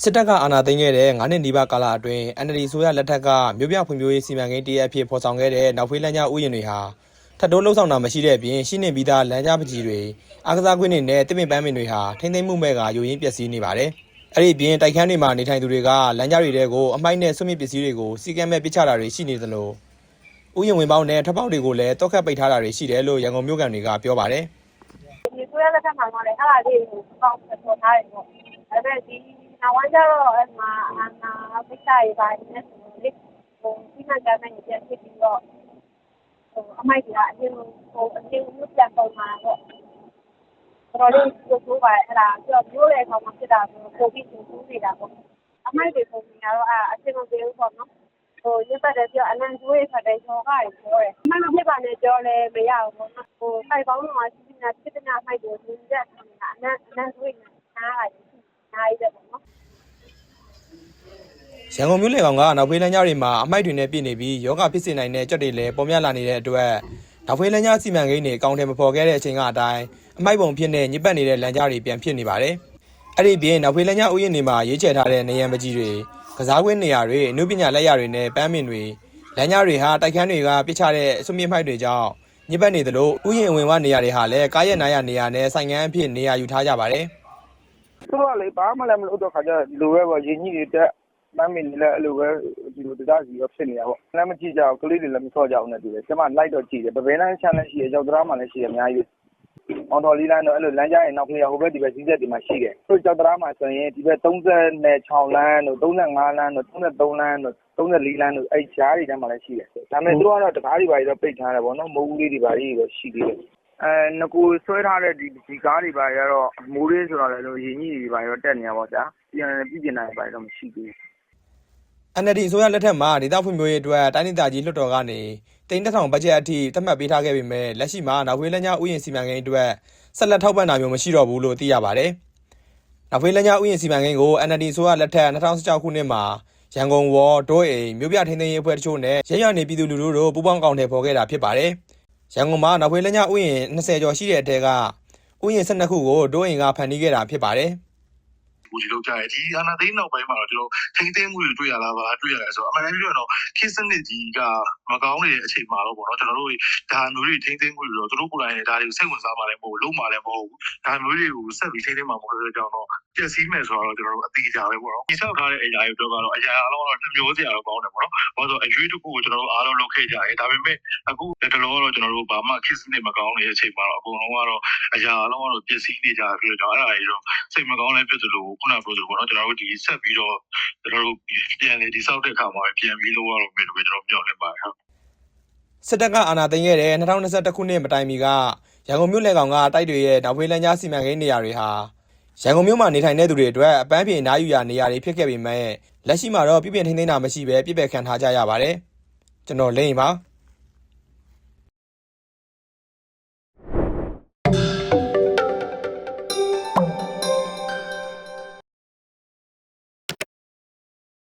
စစ်တပ်ကအာဏာသိမ်းခဲ့တဲ့9နှစ်နီးပါးကာလအတွင်း NLD ဆိုရလက်ထက်ကမြို့ပြဖွံ့ဖြိုးရေးစီမံကိန်းတရက်အဖြစ်ဖော်ဆောင်ခဲ့တဲ့နောက်ဖေးလမ်းကြားဥယျာဉ်တွေဟာထပ်တိုးလှုပ်ဆောင်တာမရှိတဲ့အပြင်ရှိနေပြီးသားလမ်းကြားပကြီးတွေအားကစားကွင်းတွေနဲ့တစ်ပင်ပန်းပင်တွေဟာထိမ့်သိမ်းမှုမဲ့ကယိုရင်းပျက်စီးနေပါတယ်။အဲ့ဒီအပြင်တိုက်ခန်းတွေမှာနေထိုင်သူတွေကလမ်းကြားတွေတဲကိုအမိုက်နဲ့ဆွမြင့်ပစ္စည်းတွေကိုစီကံမဲ့ပစ်ချတာတွေရှိနေသလိုဥယျာဉ်ဝင်ပေါင်းနဲ့ထပ်ပေါက်တွေကိုလည်းတောက်ခတ်ပိတ်ထားတာတွေရှိတယ်လို့ရန်ကုန်မြို့ကန်တွေကပြောပါတယ်။ဒီကိုရလက်ထက်မှာတော့လည်းအဲ့ဒါလေးကိုကောင်းပေါ်ထားတယ်ပေါ့ဒါပေမဲ့ဒီ နောက်ဝမ်းကျတော့အဲ့မှာအာနာပိတ်တာရေးပါတယ်နဲ့ဆိုလေဟိုဒီမှာကြမ်းနေပြန်ဖြစ်ပြီးတော့ဟိုအမိုက်ကြီးကအရင်ဟိုအရင်ကပြန်ပုံမှာပေါ့တော်လေးကိုကိုပါအဲ့ဒါပြောပြောလေကောင်မှဖြစ်တာဆိုပိုပြီးသူသူနေတာပေါ့အမိုက်တွေပုံနေတော့အဲ့အချင်းမပြေဘူးပေါ့နော်ဟိုညပတ်တယ်ပြောအနန္တဝေးဖတ်တယ်ကျော်ကရပြောတယ်အမှန်မဖြစ်ပါနဲ့ပြောလဲမရဘူးပေါ့နော်ဟိုစိုက်ပေါင်းတော့စီနာဖြစ်တဲ့မိုက်ကိုသူရက်နေတာအနန္အနန္တဝေးနားရတယ်နားရတယ်ပေါ့နော် ရန်ကုန်မြို့လေကောင်ကနောက်ဖေးလမ်းကြားတွေမှာအမိုက်တွေနဲ့ပြည့်နေပြီးယောဂဖြစ်စေနိုင်တဲ့ကြက်တွေလည်းပေါ်များလာနေတဲ့အတွက်နောက်ဖေးလမ်းကြားစီမံကိန်းတွေအကောင့်ထဲမဖော်ခဲ့တဲ့အချိန်ကအတိုင်းအမိုက်ပုံဖြစ်နေညစ်ပတ်နေတဲ့လမ်းကြားတွေပြန်ဖြစ်နေပါတယ်။အဲ့ဒီပြင်နောက်ဖေးလမ်းကြားဥယျာဉ်တွေမှာရေးချယ်ထားတဲ့နေရံပကြီးတွေကစားကွင်းနေရာတွေအနုပညာလက်ရာတွေနဲ့ပန်းမင်တွေလမ်းကြားတွေဟာတိုက်ခန်းတွေကပြစ်ချတဲ့အဆွမြင့်မိုက်တွေကြောင့်ညစ်ပတ်နေသလိုဥယျာဉ်ဝင်ဝနေရာတွေဟာလည်းကားရက်နားရနေရာနဲ့ဆိုင်ငန်းအဖြစ်နေရာယူထားကြပါတယ်။သူတို့ကလေဘာမှလည်းမလုပ်တော့ခါကျတော့ဒီလိုပဲပေါ့ရင်ကြီးတွေတက် မမ်းမင်းတွေလည်း အဲ့လိုပဲ ဒီလိုတရားစီရောဖြစ်နေတာပေါ့လည်းမကြည့်ကြဘူး ကလေးတွေလည်းမစော့ကြဘူးနဲ့တူတယ် ကျမလိုက်တော့ကြည့်တယ်ပပင်းလန်းချမ်းလည်း ရှိတယ်ကြောက်တရားမှလည်း ရှိတယ် အများကြီးအော်တော်လီလန်းတော့ အဲ့လို လမ်းကြားရင်နောက်ဖေးဟိုဘက် ဒီဘက်စီးချက်တွေမှာ ရှိတယ်သူကြောက်တရားမှဆိုရင် ဒီဘက်36လမ်းတို့35လမ်းတို့33လမ်းတို့34လမ်းတို့ အဲ့ကြားတွေထဲမှာလည်း ရှိတယ် ဒါပေမဲ့ သူကတော့တကားတွေပါတော့ ပိတ်ထားတယ်ပေါ့နော် မိုးဦးလေးတွေပါကြီးတော့ ရှိသေးတယ်အဲငကိုဆွဲထားတဲ့ ဒီဒီကားတွေပါရတော့ မိုးလေးဆိုတော့လည်းလို့ရင်ကြီးတွေပါရောတက်နေရပါဗျာ ပြန်ပြည်ကျင်တာပါတော့ မရှိသေးဘူး NLD အစိုးရလက်ထက်မှာဒေသဖွံ့ဖြိုးရေးအတွက်တိုင်းဒေသကြီးလွှတ်တော်ကနေတိန်းတစ်ထောင်ဘတ်ဂျက်အထိသတ်မှတ်ပေးထားခဲ့ပေမဲ့လက်ရှိမှာနောက်ဖေးလမ်းကြားဥယျာဉ်စီမံကိန်းအတွက်ဆက်လက်ထောက်ပံ့တာမျိုးမရှိတော့ဘူးလို့သိရပါတယ်။နောက်ဖေးလမ်းကြားဥယျာဉ်စီမံကိန်းကို NLD အစိုးရလက်ထက်2016ခုနှစ်မှာရန်ကုန်ဝေါ်ဒိုးအိမ်မြို့ပြထိန်းသိမ်းရေးအဖွဲ့တချို့နဲ့ရရနေပြည်သူလူထုတို့ပူးပေါင်းကောင်တယ်ဖော်ခဲ့တာဖြစ်ပါတယ်။ရန်ကုန်မှာနောက်ဖေးလမ်းကြားဥယျာဉ်20ကျော်ရှိတဲ့အထက်ကဥယျာဉ်12ခုကိုဒိုးအိမ်ကဖန်တီးခဲ့တာဖြစ်ပါတယ်။ ကိုကြီးလောက်ကြရဲဒီအာနာသိန်းနောက်ပိုင်းမှာတော့ကျွန်တော်ထိမ့်သိမ်းမှုတွေတွေ့ရလားပါတွေ့ရတယ်ဆိုတော့အမှန်တမ်းပြောရင်တော့ခေတ်စနစ်ကြီးကမကောင်းနေတဲ့အချိန်မှာတော့ပေါ့နော်ကျွန်တော်တို့ဒါမျိုးတွေထိမ့်သိမ်းမှုတွေတော့သူတို့ကိုယ်တိုင်ဒါတွေကိုစိတ်ဝင်စားမှလည်းမဟုတ်ဘူးလုံးမှလည်းမဟုတ်ဘူးဒါမျိုးတွေကိုဆက်ပြီးထိမ့်သိမ်းမှာမဟုတ်တဲ့ကြောင့်တော့ ပျက်စီးမယ်ဆိုတော့ကျွန်တော်တို့အတိအကျပဲပေါ့နော်ဒီဆောက်ထားတဲ့အရာတွေပြောကတော့အရာအလုံးတော့နှမျိုးစရာတော့ကောင်းတယ်ပေါ့နော်ဘာလို့ဆိုအရွေးတစ်ခုကိုကျွန်တော်တို့အားလုံးလုပ်ခဲ့ကြရဲဒါပေမဲ့အခုတလောတော့ကျွန်တော်တို့ဘာမှခေတ်စနစ်မကောင်းနေတဲ့အချိန်မှာတော့အကုန်လုံးကတော့အရာအလုံးကတော့ပျက်စီးနေကြပြီးတော့အဲ့ဒါတွေတော့စိတ်မကောင်းလည်းဖြစ်သလိုခုနကပြောသလိုပေါ့နော်ကျွန်တော်တို့ဒီဆက်ပြီးတော့ကျွန်တော်တို့ပြန်လေဒီဆောက်တဲ့အခါမှာပြန်ပြီးလို့ရတော့မယ်လို့ကျွန်တော်ပြောနေပါတယ်ဟုတ်စစ်တပ်ကအာဏာသိမ်းခဲ့တဲ့2021ခုနှစ်မတိုင်မီကရန်ကုန်မြို့လယ်ကောင်ကတိုက်တွေရဲ့နောက်ဖေးလမ်းကြားစီမံကိန်းနေရာတွေဟာ ရန်ကုန်မြို့မှာနေထိုင်တဲ့သူတွေအတွက်အပန်းဖြေနားယူရာနေရာတွေဖြစ်ခဲ့ပေမဲ့လက်ရှိမှာတော့ပြည်ပြင်ထိန်းသိမ်းတာမရှိဘဲပြစ်ပယ်ခံထားကြရပါတယ်ကျွန်တော်လိမ့်ပါ